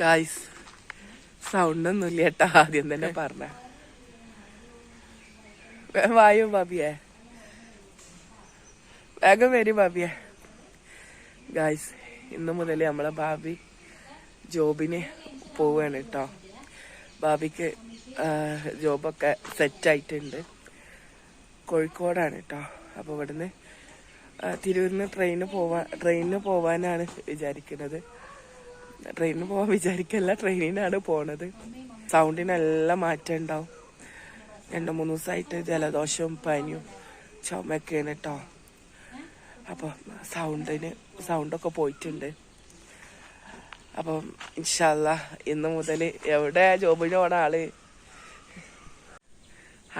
Guys sound ഒന്നുമില്ല കേട്ടോ ആദ്യം തന്നെ പറഞ്ഞ. വായു ബാബിയെ. വേഗം വരും ബാബിയെ. ഗായ്സ് ഇന്നു മുതൽ നമ്മളെ ബാബി ജോബിന് പോവുകയാണ് കേട്ടോ. ബാബിക്ക് ജോബൊക്കെ സെറ്റ് ആയിട്ടുണ്ട്. കോഴിക്കോടാണ് കേട്ടോ. അപ്പോൾ ഇവിടുന്ന് തിരൂരിന് ട്രെയിന് പോവാ ട്രെയിനിന് പോവാനാണ് വിചാരിക്കുന്നത്. ട്രെയിനിന് പോവാൻ വിചാരിക്കല്ല. ട്രെയിനിനാണ് പോണത്. സൗണ്ടിനെല്ലാം മാറ്റം ഉണ്ടാവും. രണ്ട് മൂന്ന് ദിവസമായിട്ട് ജലദോഷവും പനിയും ചുമയൊക്കെയാണ് കേട്ടോ അപ്പൊ സൗണ്ടിന് സൗണ്ടൊക്കെ പോയിട്ടുണ്ട്. അപ്പം ഇൻഷല്ല ഇന്ന് മുതൽ എവിടെ ജോബിന് പോണ ആൾ?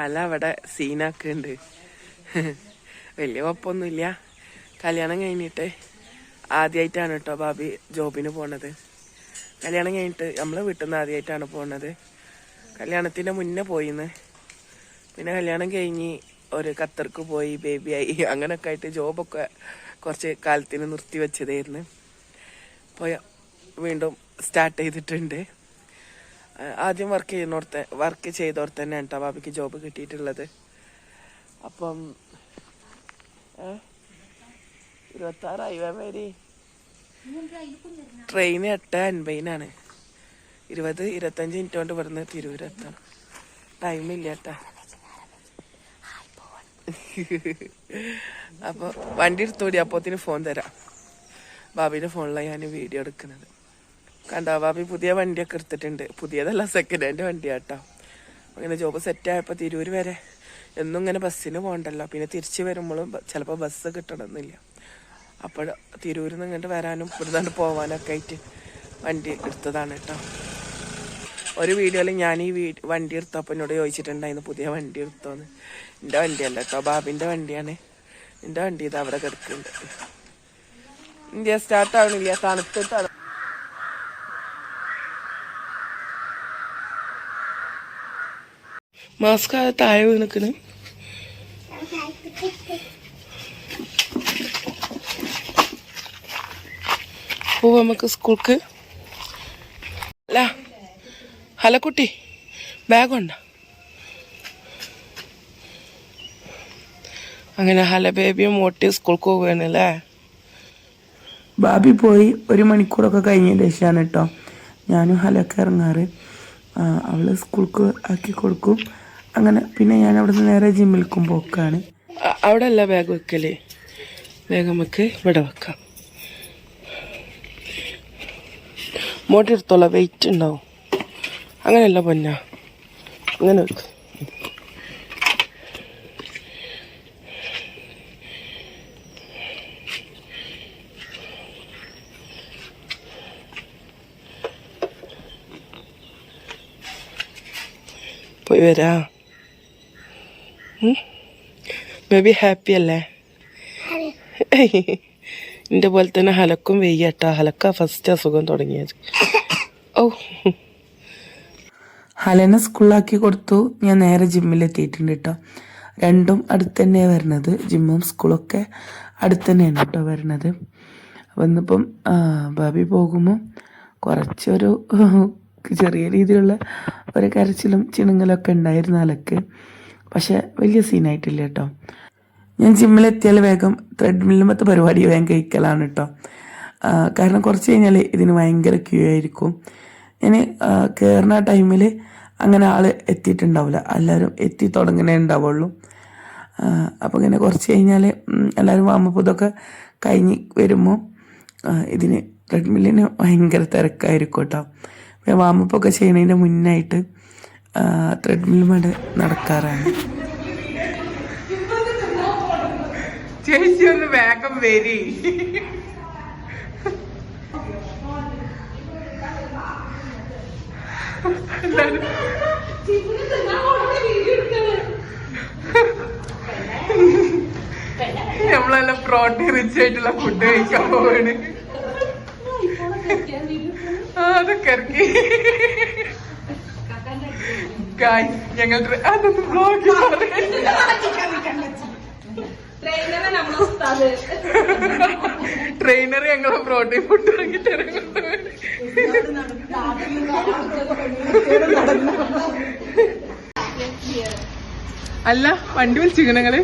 അല്ല അവിടെ സീനാക്കുന്നുണ്ട് വലിയ കുഴപ്പമൊന്നുമില്ല കല്യാണം കഴിഞ്ഞിട്ട് ആദ്യമായിട്ടാണ് കേട്ടോ ബാബി ജോബിന് പോണത്. കല്യാണം കഴിഞ്ഞിട്ട് നമ്മളെ വീട്ടിൽ നിന്ന് ആദ്യമായിട്ടാണ് പോണത്. കല്യാണത്തിന് മുന്നേ പോയിന്ന്. പിന്നെ കല്യാണം കഴിഞ്ഞ് ഒരു ഖത്തർക്ക് പോയി ബേബിയായി അങ്ങനൊക്കെ ആയിട്ട് ജോബൊക്കെ കുറച്ച് കാലത്തിന് നിർത്തി വെച്ചതായിരുന്നു. ഇപ്പോൾ വീണ്ടും സ്റ്റാർട്ട് ചെയ്തിട്ടുണ്ട്. ആദ്യം വർക്ക് ചെയ്യുന്നോർത്ത് വർക്ക് ചെയ്തോർത്ത് തന്നെയാണ് കേട്ടോ ബാബിക്ക് ജോബ് കിട്ടിയിട്ടുള്ളത്. അപ്പം? ഇരുപത്താറായി വേമേരി ട്രെയിൻ എട്ട് അൻപതിനാണ്. ഇരുപത് ഇരുപത്തഞ്ച് മിനിറ്റ് കൊണ്ട് ഇവിടുന്ന് തിരുവരത്താണ് ടൈമില്ല കേട്ടാ അപ്പൊ വണ്ടി എടുത്തോടി അപ്പോത്തിന് ഫോൺ തരാം. ബാബിയുടെ ഫോണിലാണ് ഞാൻ വീഡിയോ എടുക്കുന്നത്. കണ്ടോ ബാബി പുതിയ വണ്ടിയൊക്കെ എടുത്തിട്ടുണ്ട്. പുതിയതല്ല സെക്കൻഡ് ഹാൻഡ് വണ്ടിയാട്ടോ. അങ്ങനെ ജോബ് സെറ്റ് ആയപ്പോൾ തിരൂര് വരെ എന്നും ഇങ്ങനെ ബസ്സിന് പോകണ്ടല്ലോ പിന്നെ തിരിച്ചു വരുമ്പോഴും ചിലപ്പോൾ ബസ് കിട്ടണമെന്നില്ല. അപ്പോൾ തിരൂരിൽ നിന്ന് ഇങ്ങോട്ട് വരാനും ഇവിടുന്ന് പോകാനൊക്കെ ആയിട്ട് വണ്ടി എടുത്തതാണ് കേട്ടോ. ഒരു വീഡിയോയിൽ ഞാൻ ഈ വീ വണ്ടി എടുത്തപ്പോൾ എന്നോട് ചോദിച്ചിട്ടുണ്ടായിരുന്നു പുതിയ വണ്ടി എടുത്തോന്ന്. എന്റെ വണ്ടിയല്ല കേട്ടോ ബാബിന്റെ വണ്ടിയാണ്. എന്റെ വണ്ടി ഇത് അവിടെ കിടക്കുന്നുണ്ട്. ഇന്ത്യ സ്റ്റാർട്ട് ആവണില്ല തണുത്തിട്ടാണ്. മാസ്ക് താഴെ വീണിക്കണ് പോവാ നമുക്ക് സ്കൂൾക്ക് അല്ല ഹലോ കുട്ടി ബാഗുണ്ടോ അങ്ങനെ ഹല ബേബിയും മോട്ടി സ്കൂൾക്ക് പോവുകയാണല്ലേ ബാബി പോയി ഒരു മണിക്കൂറൊക്കെ കഴിഞ്ഞതിന് ശേഷമാണ് കേട്ടോ ഞാനും ഹലൊക്കെ ഇറങ്ങാറ്. അവൾ സ്കൂൾക്ക് ആക്കി കൊടുക്കും. അങ്ങനെ പിന്നെ ഞാൻ അവിടെ നിന്ന് നേരെ ജിമ്മിൽക്കും പോക്കാണ്. അവിടെ അല്ല ബാഗ് വെക്കൽ? ബാഗ് നമുക്ക് ഇവിടെ വെക്കാം. മോട്ടി എടുത്തോളാം. വെയിറ്റ് ഉണ്ടാവും. അങ്ങനെയല്ല പൊന്ന. അങ്ങനെ വെക്ക്. പോയി വരാ. ബേബി ഹാപ്പി അല്ലേ? എന്റെ പോലെ തന്നെ ഹലക്കും വെയ്യട്ടാ. ഹലക്ക ഫസ്റ്റ് അസുഖം തുടങ്ങിയത്. ഓ ഹലനെ സ്കൂളിലാക്കി കൊടുത്തു. ഞാൻ നേരെ ജിമ്മിലെത്തിയിട്ടുണ്ട് കേട്ടോ രണ്ടും അടുത്ത് തന്നെയാണ് വരുന്നത്. ജിമ്മും സ്കൂളൊക്കെ അടുത്ത് തന്നെയാണ് കേട്ടോ വരുന്നത്. അപ്പം ഇന്നിപ്പം ബാബി പോകുമ്പോൾ കുറച്ചൊരു ചെറിയ രീതിയിലുള്ള ഒരു കരച്ചിലും ചിണുങ്ങലൊക്കെ ഉണ്ടായിരുന്നു അലക്ക്. പക്ഷെ വലിയ സീനായിട്ടില്ല കേട്ടോ ഞാൻ ജിമ്മിലെത്തിയാൽ വേഗം ത്രെഡ്മില്ലുമത്തെ പരിപാടി വേഗം കഴിക്കലാണ് കേട്ടോ കാരണം കുറച്ച് കഴിഞ്ഞാൽ ഇതിന് ഭയങ്കര ക്യൂ ആയിരിക്കും. ഞാൻ കയറുന്ന ടൈമിൽ അങ്ങനെ ആൾ എത്തിയിട്ടുണ്ടാവില്ല എല്ലാവരും എത്തി തുടങ്ങണേ ഉണ്ടാവുള്ളൂ. അപ്പം ഇങ്ങനെ കുറച്ച് കഴിഞ്ഞാൽ എല്ലാവരും വാമപ്പ് ഇതൊക്കെ കഴിഞ്ഞ് വരുമ്പോൾ ഇതിന് ട്രെഡ്മില്ലിന് ഭയങ്കര തിരക്കായിരിക്കും കേട്ടോ വാമപ്പൊക്കെ ചെയ്യണതിന്റെ മുന്നായിട്ട് ത്രെഡ്മില്ലുമായിട്ട് നടക്കാറാണ്. ചേച്ചി ഒന്ന് വേഗം വരി. നമ്മളെല്ലാം പ്രോട്ടീൻ റിച്ച് ആയിട്ടുള്ള ഫുഡ് കഴിക്കാൻ പോവാണ്. ആ, അതൊക്കെ ഇറക്കി. ഞങ്ങൾ അതൊന്ന് ബ്ലോഗ് ട്രെയിനർ ഞങ്ങളെ പ്രോട്ടീൻ ഫുഡ് അല്ല വണ്ടി വിളിച്ചിരിക്കണ നിങ്ങൾ.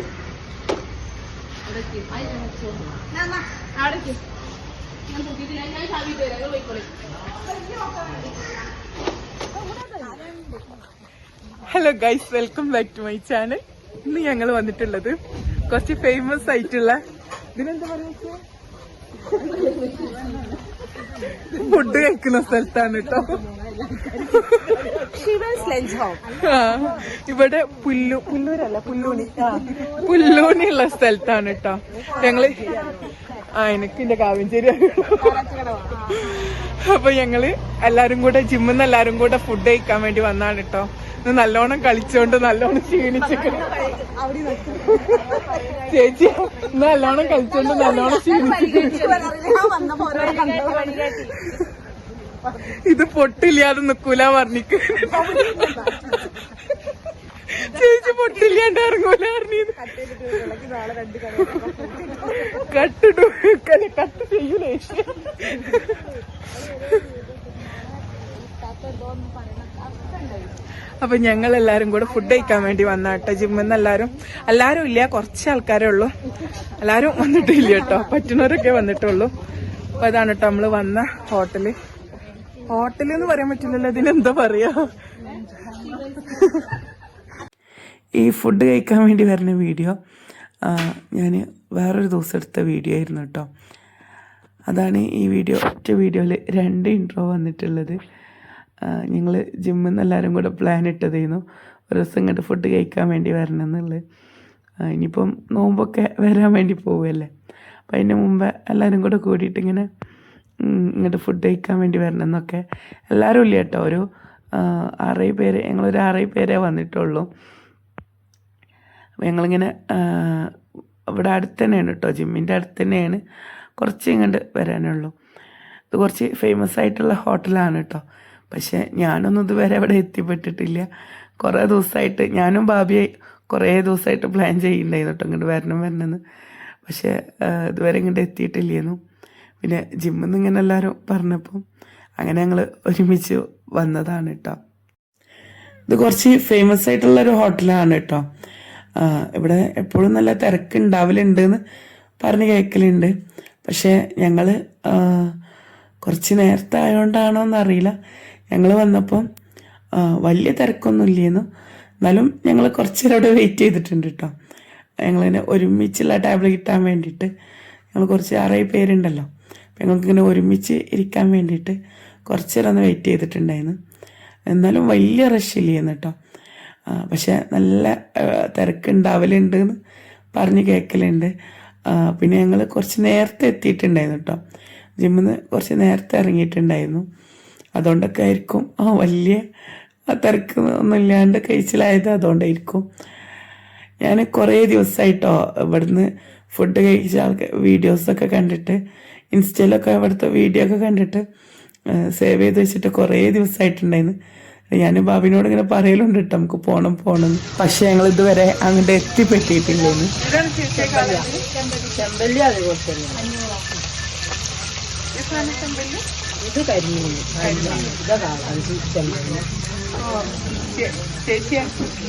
Hello guys welcome back to my channel ഇന്ന് ഞങ്ങൾ വന്നിട്ടുള്ളത് കുറച്ച് ഫേമസ് ആയിട്ടുള്ള ഇതിനെന്താ ഫുഡ് കഴിക്കുന്ന സ്ഥലത്താണ് കേട്ടോ ഇവിടെ പുല്ലു പുല്ലൂരല്ല പുല്ലൂണി. പുല്ലൂണി ഉള്ള സ്ഥലത്താണ് കേട്ടോ ഞങ്ങൾ ആ എനിക്ക് എന്റെ കാവ്യഞ്ചേരി അപ്പൊ ഞങ്ങൾ എല്ലാരും കൂടെ ജിമ്മിൽ നിന്ന് എല്ലാരും കൂടെ ഫുഡ് കഴിക്കാൻ വേണ്ടി വന്നാണ് കേട്ടോ ഇന്ന് നല്ലോണം കളിച്ചോണ്ട് നല്ലോണം ക്ഷീണിച്ചിട്ട്. ചേച്ചി ഇന്ന് നല്ലോണം കളിച്ചോണ്ട് നല്ലോണം ക്ഷീണിച്ചിട്ട്. ഇത് പൊട്ടില്ലാതെ നിക്കൂല പറഞ്ഞിക്ക്. ചേച്ചി പൊട്ടില്ലാണ്ട് ഇറങ്ങൂല പറഞ്ഞത് കട്ടിട്ടു കട്ട് ചെയ്യൂലേ? അപ്പൊ ഞങ്ങൾ എല്ലാരും കൂടെ ഫുഡ് കഴിക്കാൻ വേണ്ടി വന്ന കേട്ടോ ജിമ്മിന്ന് എല്ലാരും. എല്ലാരും ഇല്ല കുറച്ച് ആൾക്കാരേ ഉള്ളൂ. എല്ലാരും വന്നിട്ടില്ല കേട്ടോ പറ്റുന്നവരൊക്കെ വന്നിട്ടുള്ളൂ. അപ്പൊ ഇതാണ് കേട്ടോ നമ്മൾ വന്ന ഹോട്ടൽ ഹോട്ടൽ എന്ന് പറയാൻ പറ്റില്ലല്ലോ ഇതിനെന്താ പറയാ? ഈ ഫുഡ് കഴിക്കാൻ വേണ്ടി വരുന്ന വീഡിയോ ഞാൻ വേറൊരു ദിവസം എടുത്ത വീഡിയോ ആയിരുന്നു കേട്ടോ അതാണ് ഈ വീഡിയോ ഒറ്റ വീഡിയോയിൽ രണ്ട് ഇൻട്രോ വന്നിട്ടുള്ളത്. ഞങ്ങൾ ജിമ്മിൽ നിന്ന് എല്ലാവരും കൂടെ പ്ലാൻ ഇട്ടതായിരുന്നു ഒരു ദിവസം ഇങ്ങോട്ട് ഫുഡ് കഴിക്കാൻ വേണ്ടി വരണം എന്നുള്ളത് ഇനിയിപ്പം നോമ്പൊക്കെ വരാൻ വേണ്ടി പോവുകയല്ലേ അപ്പം അതിന് മുമ്പ് എല്ലാവരും കൂടെ കൂടിയിട്ട് ഇങ്ങനെ ഇങ്ങോട്ട് ഫുഡ് കഴിക്കാൻ വേണ്ടി വരണം എന്നൊക്കെ എല്ലാവരും ഇല്ല കേട്ടോ ഒരു ആറേ പേര് ഞങ്ങളൊരു ആറേ പേരേ വന്നിട്ടുള്ളൂ. ഞങ്ങളിങ്ങനെ ഇവിടെ അടുത്ത് തന്നെയാണ് കേട്ടോ ജിമ്മിന്റെ അടുത്ത് തന്നെയാണ് കുറച്ച് ഇങ്ങോട്ട് വരാനുള്ളൂ. ഇത് കുറച്ച് ഫേമസ് ആയിട്ടുള്ള ഹോട്ടലാണ് കേട്ടോ പക്ഷേ ഞാനൊന്നും ഇതുവരെ അവിടെ എത്തിപ്പെട്ടിട്ടില്ല. കുറേ ദിവസമായിട്ട് ഞാനും ഭാബിയായി കുറേ ദിവസമായിട്ട് പ്ലാൻ ചെയ്യുന്നുണ്ടായിരുന്നു കേട്ടോ ഇങ്ങോട്ട് വരണം വരണമെന്ന് പക്ഷേ ഇതുവരെ ഇങ്ങോട്ട് എത്തിയിട്ടില്ലായിരുന്നു പിന്നെ ജിമ്മിൽ നിന്ന് ഇങ്ങനെ എല്ലാവരും പറഞ്ഞപ്പം അങ്ങനെ ഞങ്ങൾ ഒരുമിച്ച് വന്നതാണ് കേട്ടോ ഇത് കുറച്ച് ഫേമസ് ആയിട്ടുള്ള ഒരു ഹോട്ടലാണ് കേട്ടോ ഇവിടെ എപ്പോഴും നല്ല തിരക്ക് ഉണ്ടാവലുണ്ടെന്ന് പറഞ്ഞ് കേൾക്കലുണ്ട് പക്ഷേ ഞങ്ങൾ കുറച്ച് നേരത്തെ ആയതുകൊണ്ടാണോ എന്നറിയില്ല ഞങ്ങൾ വന്നപ്പം വലിയ തിരക്കൊന്നും ഇല്ലേന്നു എന്നാലും ഞങ്ങൾ കുറച്ച് വെയിറ്റ് ചെയ്തിട്ടുണ്ട് കേട്ടോ ഞങ്ങളിങ്ങനെ ഒരുമിച്ചുള്ള ടേബിൾ കിട്ടാൻ വേണ്ടിയിട്ട്. ഞങ്ങൾ കുറച്ച് ആറേ പേരുണ്ടല്ലോ. അപ്പം ഞങ്ങൾക്കിങ്ങനെ ഒരുമിച്ച് ഇരിക്കാൻ വേണ്ടിയിട്ട് കുറച്ച് നേരം ഒന്ന് വെയിറ്റ് ചെയ്തിട്ടുണ്ടായിരുന്നു. എന്നാലും വലിയ റഷ് ഇല്ലായിരുന്നു കേട്ടോ പക്ഷെ നല്ല തിരക്കുണ്ടാവലുണ്ട് എന്ന് പറഞ്ഞ് കേൾക്കലുണ്ട് പിന്നെ ഞങ്ങൾ കുറച്ച് നേരത്തെ എത്തിയിട്ടുണ്ടായിരുന്നു കേട്ടോ. ജിമ്മിൽ നിന്ന് കുറച്ച് നേരത്തെ ഇറങ്ങിയിട്ടുണ്ടായിരുന്നു. അതുകൊണ്ടൊക്കെ ആയിരിക്കും ആ വലിയ തിരക്ക് ഒന്നും ഇല്ലാണ്ട് കഴിച്ചിലായത് അതുകൊണ്ടായിരിക്കും. ഞാൻ കുറേ ദിവസമായിട്ടോ ഇവിടുന്ന് ഫുഡ് കഴിച്ച ആൾക്ക് വീഡിയോസൊക്കെ കണ്ടിട്ട് ഇൻസ്റ്റയിലൊക്കെ ഇവിടുത്തെ വീഡിയോ ഒക്കെ കണ്ടിട്ട് സേവ് ചെയ്ത് വെച്ചിട്ട് കുറേ ദിവസമായിട്ടുണ്ടായിരുന്നു ഞാൻ ബാബിനോട് ഇങ്ങനെ പറയലുണ്ട് കേട്ടോ നമുക്ക് പോണം പോണം. പക്ഷെ ഞങ്ങൾ ഇതുവരെ അങ്ങോട്ട് എത്തിപ്പെട്ടിട്ടില്ലേന്ന്. ഇത് ചേച്ചിയാ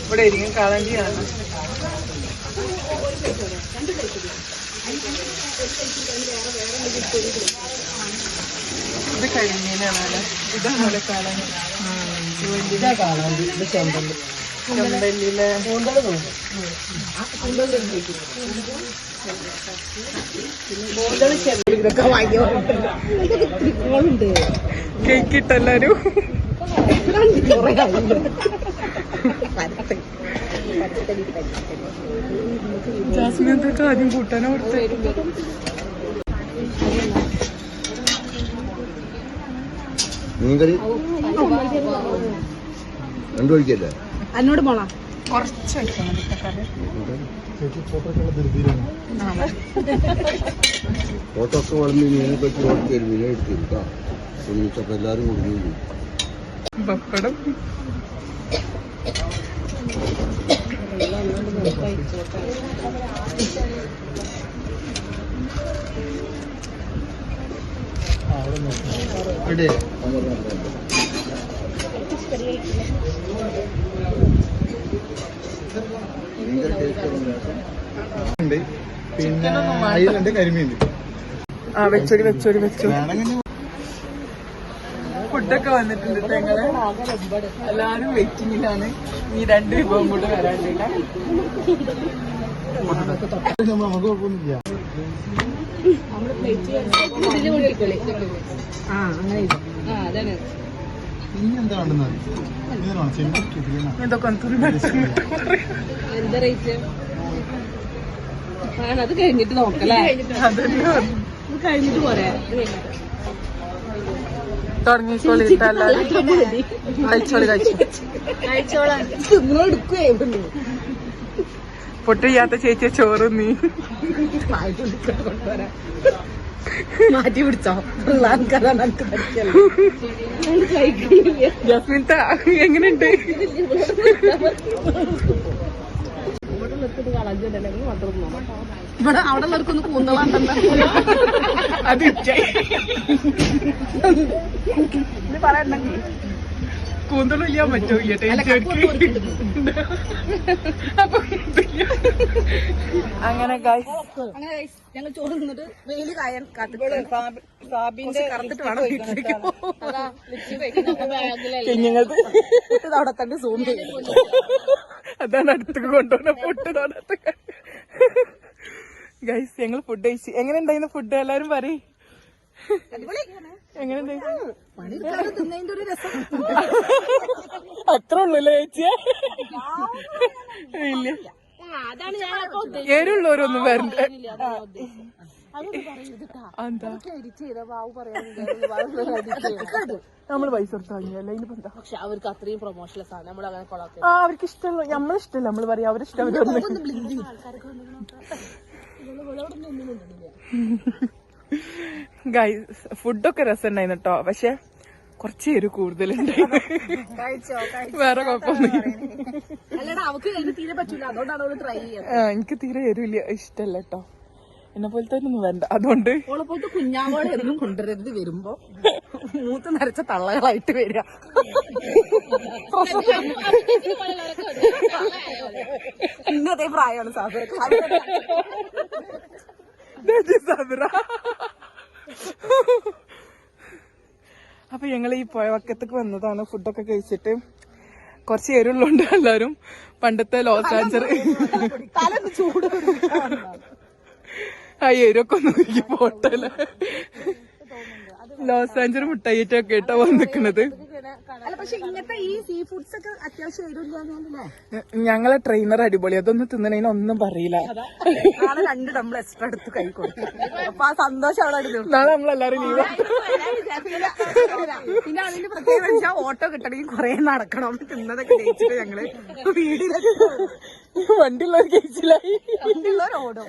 ഇവിടെ ഇതാണ് കളഞ്ഞ് ഇതാ കാണാൻ ഇത് ചെമ്പല്ലി. ചെമ്പല്ലിയിലെ കൂന്തൽ തോന്നും ഇതൊക്കെ വാങ്ങിയോണ്ട് കേക്ക് ഇട്ടെല്ലാരും. ജാസ്മിൻ ആദ്യം കൂട്ടാനോ കൊടുത്ത്. മീൻകറി? രണ്ടു കഴിക്കല്ലേ എന്നോട് പോണോ. കുറച്ചെടുക്കണം കറി ഫോട്ടോ ഒക്കെ വളർന്ന് മീനെ പറ്റി ഓർത്ത് തരും മീനെ എടുത്തിരുത്താം കേട്ടോ എല്ലാരും കുടുങ്ങി പപ്പടം. പിന്നെ അയിലുണ്ട് കരിമീൻ ആ വെച്ചോടി വെച്ചോടി വെച്ചോ ഫുഡൊക്കെ വന്നിട്ടുണ്ട് ട്ടോ ഞങ്ങൾ എല്ലാരും വെയിറ്റിംഗിലാണ് ഈ രണ്ട് വിഭവം കൂടെ വരാനുണ്ട് നമുക്ക് കുഴപ്പമൊന്നുമില്ല. ആ അങ്ങനെ ആ അതാണ്. ഇനി എന്താ റേറ്റ് അത് കഴിഞ്ഞിട്ട് കഴിഞ്ഞിട്ട് പോരെ ഇത് കഴിഞ്ഞിട്ട്. തുടങ്ങിക്കോളി ട്ടോ എല്ലാരും കഴിച്ചോളി കഴിച്ചു നിങ്ങൾ എടുക്കുവേ ഇവിടുന്ന്. പൊട്ട് ചെയ്യാത്ത ചേച്ചിയെ ചോറ് നീ മാറ്റി പിടിച്ചോ. പിള്ളേർക്കതാണ് പഠിക്കല്ലോ. എങ്ങനെയുണ്ട്? ഇവിടെ അവിടെ ഉള്ളവർക്കൊന്ന് കൂന്തളാണ്ടല്ലോ. അത് പറയണ്ടെങ്കിൽ കൂന്തളും ഇല്ല. പറ്റൂല അങ്ങനെ guys, അങ്ങനെ guys, ഞങ്ങൾ ചോറ് നിന്നിട്ട് വെയിൽ കായാൻ കാത്തിട്ട് കറന്നിട്ട് വേണം വീട്ടിലേക്ക് കുഞ്ഞുങ്ങൾക്ക് ഇത് അവിടെ തന്നെ സൂം ചെയ്യും. അതാണ് അടുത്തേക്ക് കൊണ്ടുപോകുന്ന ഫുഡ് അടുത്തൊക്കെ. ഗൈസ് ഞങ്ങൾ ഫുഡ് കഴിച്ചു. എങ്ങനെ ഉണ്ടായിരുന്നു ഫുഡ് എല്ലാരും പറയും. എങ്ങനെ പണിയെടുക്കാതെ തിന്നതിന്റെ ഒരു രസം. അത്ര ഉള്ളൂല്ലേ ചേച്ചിയെ? ഇല്ല. അതാണ് ഞാൻ ഏരുള്ളവരൊന്നും വരണ്ട. എന്താ? നമ്മൾ പൈസ കൊടുത്ത് വാങ്ങിയല്ലേ ഇനിയിപ്പോ എന്താ? പക്ഷെ അവർക്ക് അത്രയും പ്രൊമോഷണൽ സാധനം. നമ്മൾ അങ്ങനെ ആ അവർക്ക് ഇഷ്ടമല്ല നമ്മളിഷ്ടമല്ല നമ്മൾ പറയാം അവരിഷ്ടം അവരൊന്നും. ഗൈസ് ഫുഡൊക്കെ രസമുണ്ടായിരുന്നു കേട്ടോ പക്ഷെ കുറച്ച് എരു കൂടുതലുണ്ടായിരുന്നു വേറെ കുഴപ്പമൊന്നും എനിക്ക് തീരെ എരുവില്ല ഇഷ്ടല്ല കേട്ടോ എന്നെ പോലത്തെ ഒന്നും വേണ്ട. അതുകൊണ്ട് പോലത്തെ കുഞ്ഞാവോടെ എന്നും കൊണ്ടുവരരുത് വരുമ്പോ. മൂത്ത് നരച്ച തള്ളകളായിട്ട് വരിക. ഇന്നത്തെ പ്രായമാണ് സാധനം. Is Sabra. അപ്പൊ ഞങ്ങൾ ഈ പുഴവക്കത്തേക്ക് വന്നതാണ് ഫുഡൊക്കെ കഴിച്ചിട്ട് കുറച്ച് ഏരുള്ളുണ്ട് എല്ലാരും പണ്ടത്തെ ലോസ് ആഞ്ചർ ചൂട് ആ എരുവൊക്കെ ഒന്ന് പോട്ടല്ലേ? ലോസ് ആഞ്ചർ മുട്ടായിട്ടൊക്കെ കേട്ടോ വന്നിക്കണത്. അല്ല പക്ഷെ ഇങ്ങനത്തെ ഈ സീ ഫുഡ്സ് ഒക്കെ അത്യാവശ്യം എരിവില്ലാന്നല്ലേ ഞങ്ങളെ ട്രെയിനർ അടിപൊളി. അതൊന്നും തിന്നണേന് ഒന്നും പറയില്ല. നാളെ രണ്ട് നമ്മൾ എക്സ്ട്രാ എടുത്ത് കൈ കൊടുക്കും. അപ്പൊ ആ സന്തോഷം അവിടെ നാളെ നമ്മളെല്ലാരും ലീവ് പിന്നെ അതിന്റെ പ്രത്യേകത വെച്ചാൽ ഓട്ടോ കിട്ടണമെങ്കിൽ കൊറേ നടക്കണം. തിന്നതൊക്കെ ജയിച്ചിട്ട് ഞങ്ങൾ? വീടിലൊക്കെ വണ്ടിയുള്ളവർ കേസിലായി ഉള്ളവർ ഓടോ.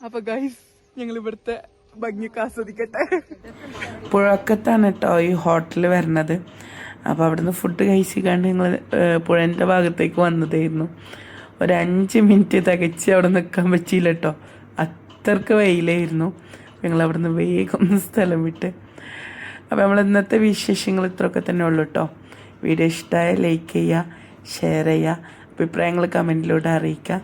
അപ്പൊ ഗൈസ് ഞങ്ങൾ ഇവിടുത്തെ ഭംഗിയൊക്കെ ആസ്വദിക്കട്ടെ. പുഴക്കത്താണ് കേട്ടോ ഈ ഹോട്ടലിൽ വരണത് അപ്പോൾ അവിടുന്ന് ഫുഡ് കഴിച്ചിക്കാണ്ട് ഞങ്ങൾ പുഴന്റെ ഭാഗത്തേക്ക് വന്നതായിരുന്നു. ഒരു അഞ്ച് മിനിറ്റ് തികച്ച് അവിടെ നിൽക്കാൻ പറ്റിയില്ല കേട്ടോ. അത്രയ്ക്ക് വെയിലായിരുന്നു. ഞങ്ങൾ അവിടുന്ന് വേഗം സ്ഥലം വിട്ട്. അപ്പോൾ നമ്മൾ ഇന്നത്തെ വിശേഷങ്ങൾ ഇത്രയൊക്കെ തന്നെ ഉള്ളൂ കേട്ടോ. വീഡിയോ ഇഷ്ടമായ ലൈക്ക് ചെയ്യുക ഷെയർ ചെയ്യുക അഭിപ്രായങ്ങൾ കമന്റിലൂടെ അറിയിക്കുക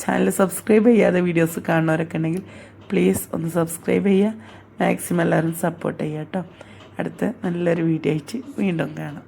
ചാനൽ സബ്സ്ക്രൈബ് ചെയ്യാതെ വീഡിയോസ് കാണുന്നവരൊക്കെ ഉണ്ടെങ്കിൽ പ്ലീസ് ഒന്ന് സബ്സ്ക്രൈബ് ചെയ്യുക. മാക്സിമം എല്ലാവരും സപ്പോർട്ട് ചെയ്യുക കേട്ടോ അടുത്ത നല്ലൊരു വീഡിയോ അയച്ച് വീണ്ടും കാണാം.